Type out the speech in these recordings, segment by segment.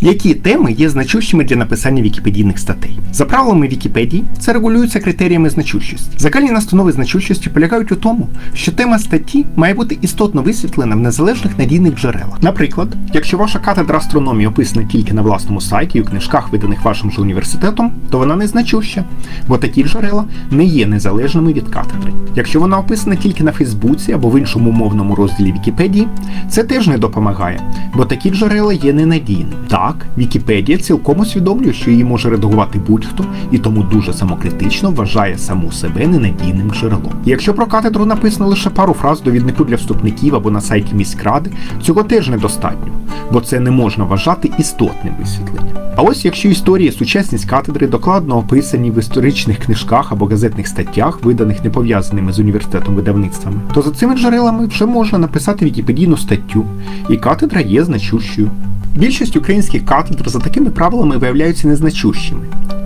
Які теми є значущими для написання вікіпедійних статей? За правилами Вікіпедії це регулюється критеріями значущості. Загальні настанови значущості полягають у тому, що тема статті має бути істотно висвітлена в незалежних надійних джерелах. Наприклад, якщо ваша катедра астрономії описана тільки на власному сайті і у книжках, виданих вашим же університетом, то вона не значуща, бо такі джерела не є незалежними від катедри. Якщо вона описана тільки на Фейсбуці або в іншому мовному розділі Вікіпедії, це теж не допомагає, бо такі джерела є ненадійними. Так, Вікіпедія цілком усвідомлює, що її може редагувати будь-хто, і тому дуже самокритично вважає саму себе ненадійним джерелом. Якщо про катедру написано лише пару фраз довіднику для вступників або на сайті міськради, цього теж недостатньо, бо це не можна вважати істотним висвітленням. А ось якщо історія сучасність катедри докладно описані в історичних книжках або газетних статтях, виданих не пов'язаними з університетом видавництвами, то за цими джерелами вже можна написати вікіпедійну статтю, і катедра є значущою. Більшість українських катедр за такими правилами виявляються незначущими.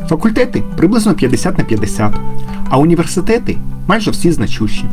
Факультети приблизно 50 на 50, а університети майже всі значущі.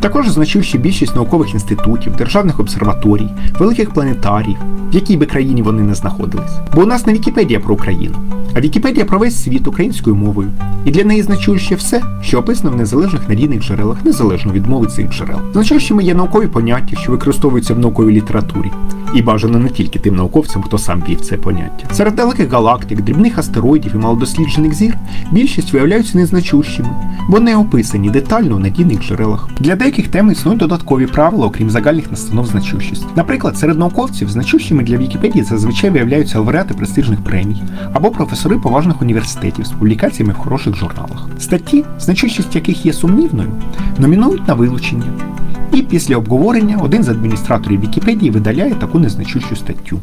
Також значущі більшість наукових інститутів, державних обсерваторій, великих планетаріїв, в якій би країні вони не знаходились. Бо у нас не Вікіпедія про Україну, а Вікіпедія про весь світ українською мовою. І для неї значуще все, що описано в незалежних надійних джерелах, незалежно від мови цих джерел. Значущими є наукові поняття, що використовуються в науковій літературі. І бажано не тільки тим науковцям, хто сам вів це поняття. Серед далеких галактик, дрібних астероїдів і малодосліджених зір більшість виявляються незначущими, бо не описані детально в надійних джерелах. Для деяких тем існують додаткові правила, окрім загальних настанов значущості. Наприклад, серед науковців значущими для Вікіпедії зазвичай виявляються лауреати престижних премій або професори поважних університетів з публікаціями в хороших журналах. Статті, значущість яких є сумнівною, номінують на вилучення. І після обговорення один з адміністраторів Вікіпедії видаляє таку незначущу статтю.